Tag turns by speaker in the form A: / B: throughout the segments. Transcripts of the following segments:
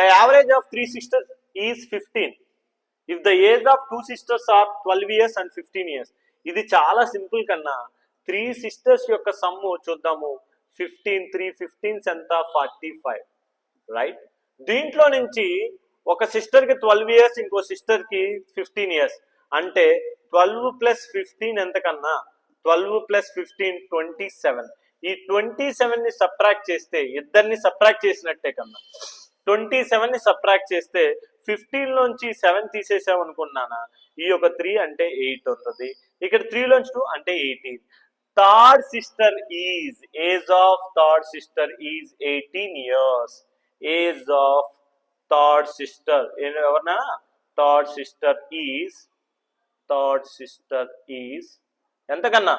A: The average of three sisters is fifteen if the age of two sisters are twelve years and fifteen years ఇది చాలా simple కన్నా three sisters యొక్క sum చూద్దాము. Fifteen three fifteens ఎంత? Forty five right దీంట్లో నుంచి ఒక సిస్టర్కి ట్వెల్వ్ ఇయర్స్ ఇంకో సిస్టర్కి ఫిఫ్టీన్ ఇయర్స్ అంటే ట్వెల్వ్ ప్లస్ ఫిఫ్టీన్ ఎంత కన్నా? Twelve plus fifteen twenty seven ఈ ట్వంటీ సెవెన్ని సబ్ట్రాక్ట్ చేస్తే ఇద్దరిని సబ్ట్రాక్ట్ చేసినట్టే కన్నా. ట్వంటీ సెవెన్ని సబ్ట్రాక్ట్ చేస్తే ఫిఫ్టీన్ లోంచి సెవెన్ తీసేసాం అనుకున్నానా? ఈ యొక్క త్రీ అంటే ఎయిట్ అవుతుంది. ఇక్కడ త్రీ లోంచి టూ అంటే eighteen. Third sister is age of third sister is eighteen years. Age of third sister ఎవరన్నా third sister is third sister is ఎంతకన్నా?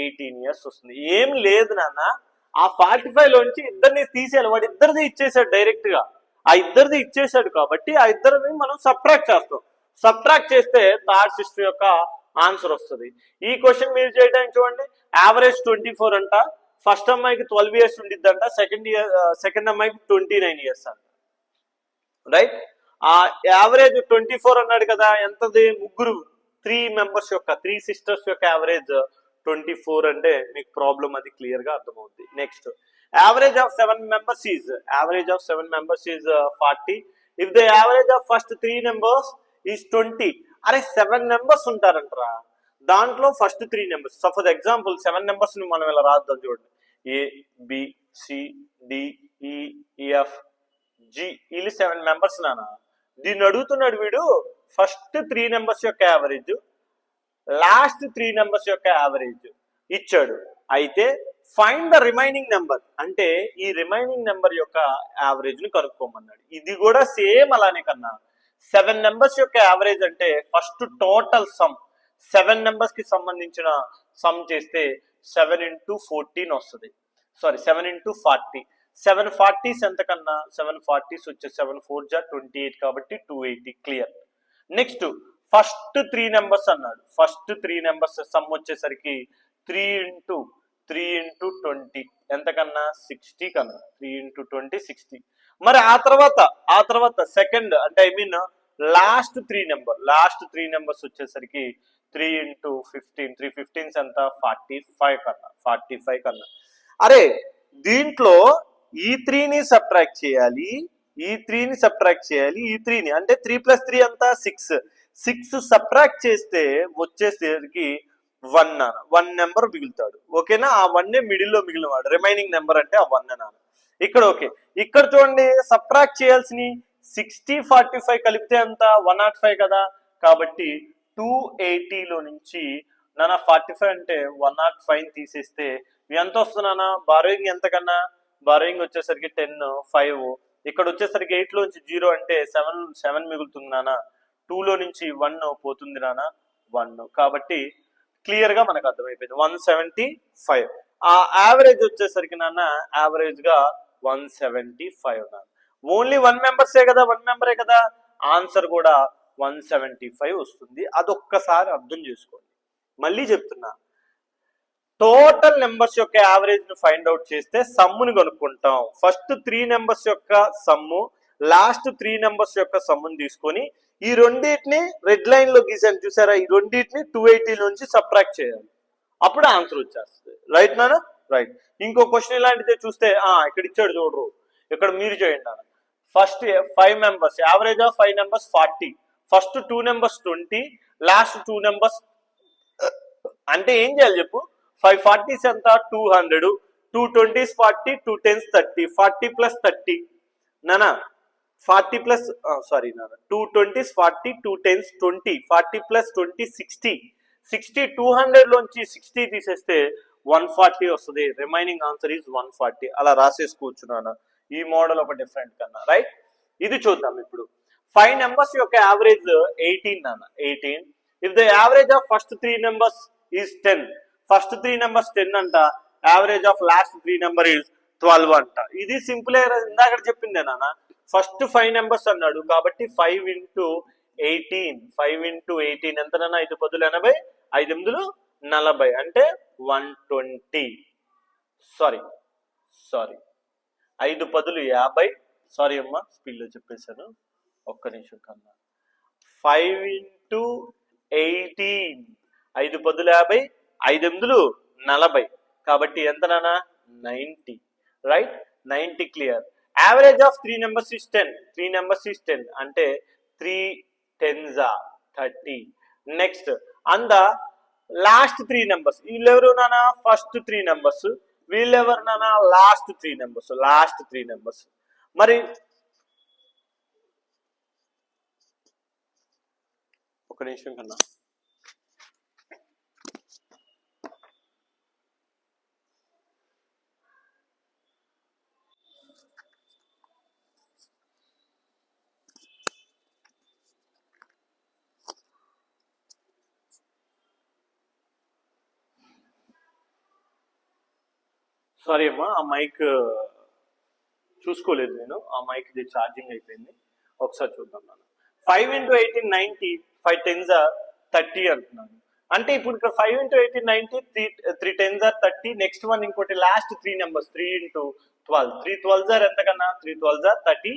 A: Eighteen years వస్తుంది. ఏం లేదు నాన్న. ఆ ఫార్టీ ఫైవ్ లోంచి ఇద్దరిని తీసేయాలి. వాడు ఇద్దరిది ఇచ్చేసాడు డైరెక్ట్గా ఆ ఇద్దరిది ఇచ్చేసాడు కాబట్టి ఆ ఇద్దరిని మనం సబ్ట్రాక్ట్ చేస్తాం. సబ్ట్రాక్ట్ చేస్తే థర్డ్ సిస్టర్ యొక్క ఆన్సర్ వస్తుంది. ఈ క్వశ్చన్ మీరు చేయడానికి చూడండి. యావరేజ్ ట్వంటీ ఫోర్ అంట. ఫస్ట్ అమ్మాయికి ట్వెల్వ్ ఇయర్స్ ఉండిద్దంట. సెకండ్ ఇయర్ సెకండ్ అమ్మాయికి ట్వంటీ నైన్ ఇయర్స్ అంట. రైట్ ఆ యావరేజ్ ట్వంటీ ఫోర్ అన్నాడు కదా ఎంతది? ముగ్గురు త్రీ మెంబర్స్ యొక్క త్రీ సిస్టర్స్ యొక్క యావరేజ్ ట్వంటీ ఫోర్ అంటే మీకు ప్రాబ్లం అది క్లియర్గా అర్థమవుతుంది next average of seven members is average of seven members is forty if the average of first three numbers is twenty అరే సెవెన్ నెంబర్స్ ఉంటారంటరా. దాంట్లో first three numbers so for example seven నెంబర్స్ని మనం ఇలా రాద్దాం చూడండి. A B C D G వీళ్ళు seven members నానా. దీన్ని అడుగుతున్నాడు వీడు ఫస్ట్ త్రీ నెంబర్స్ యొక్క యావరేజ్ లాస్ట్ త్రీ నెంబర్స్ యొక్క యావరేజ్ ఇచ్చాడు. అయితే ఫైండ్ ద రిమైనింగ్ నెంబర్ అంటే ఈ రిమైనింగ్ నెంబర్ యొక్క యావరేజ్ని కనుక్కోమన్నాడు. ఇది కూడా సేమ్ అలానే కన్నా. సెవెన్ నెంబర్స్ యొక్క యావరేజ్ అంటే ఫస్ట్ టోటల్ సమ్ సెవెన్ నెంబర్స్కి సంబంధించిన సమ్ చేస్తే సెవెన్ ఇంటూ ఫోర్టీన్ వస్తుంది. Sorry seven into forty seven forties ఎంతకన్నా seven forties వచ్చే సెవెన్ ఫోర్ జా ట్వంటీ ఎయిట్ కాబట్టి two eighty clear next first three numbers అన్నాడు. ఫస్ట్ త్రీ నెంబర్స్ సమ్ వచ్చేసరికి three into three into twenty. ఎంతకన్నా? Sixty కన్నా. Three into twenty sixty. మరి ఆ తర్వాత ఆ తర్వాత సెకండ్ అంటే I mean last three number last three numbers వచ్చేసరికి three into fifteen three fifteens ఎంత? ఫార్టీ ఫైవ్ కన్నా ఫార్టీ ఫైవ్ కన్నా. అరే దీంట్లో ఈ త్రీని సబ్ట్రాక్ట్ చేయాలి ఈ త్రీని సబ్ట్రాక్ట్ చేయాలి ఈ త్రీని. అంటే త్రీ ప్లస్ త్రీ అంతా సిక్స్. సిక్స్ సబ్ట్రాక్ట్ చేస్తే వచ్చేసరికి వన్ నాన్న. వన్ నెంబర్ మిగులుతాడు. ఓకేనా? ఆ వన్నే మిడిల్లో మిగిలినవాడు. రిమైనింగ్ నెంబర్ అంటే ఆ వన్ నాన్న. ఇక్కడ ఓకే. ఇక్కడ చూడండి సబ్ట్రాక్ట్ చేయాల్సిన సిక్స్టీ ఫార్టీ ఫైవ్ కలిపితే అంత వన్ నాట్ ఫైవ్ కదా? కాబట్టి టూ ఎయిటీలో నుంచి నాన్న ఫార్టీ ఫైవ్ అంటే వన్ నాట్ ఫైవ్ తీసేస్తే ఎంత వస్తున్నానా బారోయింగ్ ఎంత కన్నా బారోయింగ్ వచ్చేసరికి టెన్ ఫైవ్ ఇక్కడ వచ్చేసరికి ఎయిట్ లోంచి జీరో అంటే సెవెన్ సెవెన్ మిగులుతుంది నాన్న. టూలో నుంచి వన్ పోతుంది నాన్న. వన్ కాబట్టి క్లియర్గా మనకు అర్థమైపోయింది. One seventy five. ఆ యావరేజ్ వచ్చేసరికి నాన్న యావరేజ్గా వన్ సెవెంటీ ఫైవ్ నాన్న. ఓన్లీ వన్ మెంబర్సే కదా వన్ మెంబరే కదా? ఆన్సర్ కూడా వన్ సెవెంటీ ఫైవ్ వస్తుంది. అదొక్కసారి అర్థం చేసుకోండి. మళ్ళీ చెప్తున్నా. టోటల్ నెంబర్స్ యొక్క యావరేజ్ను ఫైండ్ అవుట్ చేస్తే సమ్ముని కనుక్కుంటాం. ఫస్ట్ త్రీ నెంబర్స్ యొక్క సమ్ము లాస్ట్ త్రీ నెంబర్స్ యొక్క సమ్ముని తీసుకొని ఈ రెండింటిని రెడ్ లైన్లో గీసాను చూసారా? ఈ రెండింటిని టూ ఎయిటీ నుంచి సబ్ట్రాక్ట్ చేయాలి. అప్పుడు ఆన్సర్ వచ్చేస్తుంది. రైట్ నానా రైట్ ఇంకో క్వశ్చన్ ఇలాంటిదే చూస్తే ఆ ఇక్కడ ఇచ్చాడు చూడరు. ఇక్కడ మీరు చేయండి నాన్న. First five members average of five numbers forty first two numbers twenty last two numbers అంటే ఏం చేయాలి చెప్పు? ఫైవ్ ఫార్టీస్ ఎంత? Two hundred two twenties forty two tens thirty forty plus thirty నానా ఫార్టీ ప్లస్ సారీ నాన్న two twenties forty two tens twenty forty plus twenty sixty. Sixty two hundred లోంచి sixty తీసేస్తే one forty వస్తుంది. Remaining answer is one forty అలా రాసేసుకోవచ్చు నాన్న. ఈ model ఒక డిఫరెంట్ కన్నా రైట్ ఇది చూద్దాం ఇప్పుడు. ఫైవ్ నెంబర్స్ యొక్క యావరేజ్ ఎయిటీన్ నాన్న. Eighteen if the average of first three numbers is ten first three numbers ten అంట average of last three number is twelve అంట. ఇది సింపుల్ ఇందాక చెప్పిందే నాన్న. ఫస్ట్ ఫైవ్ నెంబర్స్ అన్నాడు కాబట్టి five into eighteen. Five into eighteen ఎంతనన్నా? ఐదు పదులు ఎనభై ఐదు ఎనిమిదిలు నలభై. అంటే వన్ ట్వంటీ. Sorry sorry. ఐదు పదులు యాభై. సారీ అమ్మా స్పీడ్లో చెప్పేశాను. ఒక్క నిమిషం కన్నా. Five into eighteen. ఐదు పదులు యాభై ఐదు ఎనిమిదిలు నలభై. కాబట్టి ఎంత నానా ninety. Right? Ninety clear. Average of three numbers is ten three numbers is ten అంటే త్రీ టెన్జా థర్టీ నెక్స్ట్ అంద లాస్ట్ త్రీ నెంబర్స్ వీళ్ళెవరు నానా? ఫస్ట్ త్రీ నెంబర్స్ వీళ్ళెవరు నానా? Last three numbers last three numbers మరి ఒక నిమిషం కన్నా. సారీ అమ్మా ఆ మైక్ చూసుకోలేదు నేను. ఆ మైక్ ది ఛార్జింగ్ అయిపోయింది. ఒకసారి చూద్దాం నాన్న. Five into eighteen ninety five tens are thirty అంటున్నాను. అంటే ఇప్పుడు ఇక్కడ five into eighteen ninety three three tens are thirty next one ఇంకోటి last three numbers three into twelve three twelve are ఎంత కన్నా? Three twelve are thirty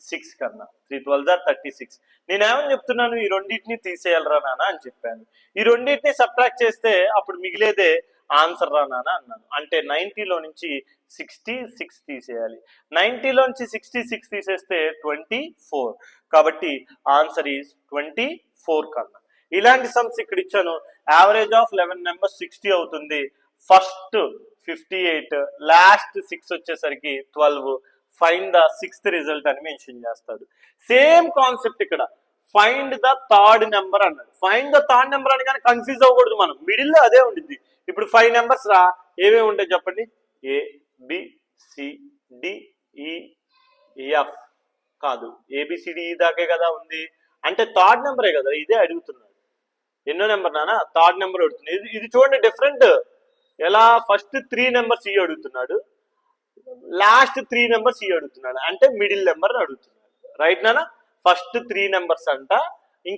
A: six కన్నా. Three twelve are thirty six నేనేమని చెప్తున్నాను? ఈ రెండింటిని తీసేయాలరా నాన్న అని చెప్పాను. ఈ రెండింటిని సబ్ట్రాక్ట్ చేస్తే అప్పుడు మిగిలేదే ఆన్సర్ రా నాన్న అన్నాను. అంటే నైన్టీలో నుంచి సిక్స్టీ సిక్స్ తీసేయాలి. నైంటీలో నుంచి సిక్స్టీ సిక్స్ తీసేస్తే ట్వంటీ ఫోర్. కాబట్టి ఆన్సర్ ఈజ్ ట్వంటీ ఫోర్ కన్నా. ఇలాంటి సమ్స్ ఇక్కడ ఇచ్చాను. Average of eleven numbers sixty అవుతుంది. First fifty eight last six వచ్చేసరికి twelve find the sixth result అని మెన్షన్ చేస్తాడు. సేమ్ కాన్సెప్ట్ ఇక్కడ. ఫైండ్ ద థర్డ్ నెంబర్ అన్నాడు. ఫైండ్ ద థర్డ్ నెంబర్ అని కానీ కన్ఫ్యూజ్ అవ్వకూడదు మనం. మిడిల్లో అదే ఉండిద్ది. ఇప్పుడు ఫైవ్ నెంబర్స్ రా ఏమేమి ఉంటాయి చెప్పండి? A B C D E F కాదు. A B C D E e దాకే కదా ఉంది. అంటే థర్డ్ నెంబరే కదా ఇదే అడుగుతున్నాడు ఎన్నో నెంబర్ నానా? థర్డ్ నెంబర్ అడుగుతుంది ఇది ఇది చూడండి డిఫరెంట్ ఎలా? ఫస్ట్ త్రీ నెంబర్స్ ఈ అడుగుతున్నాడు. లాస్ట్ త్రీ నెంబర్స్ ఈ అడుగుతున్నాడు. అంటే మిడిల్ నెంబర్ అడుగుతున్నాడు. రైట్ నానా? ఫస్ట్ త్రీ నెంబర్స్ అంట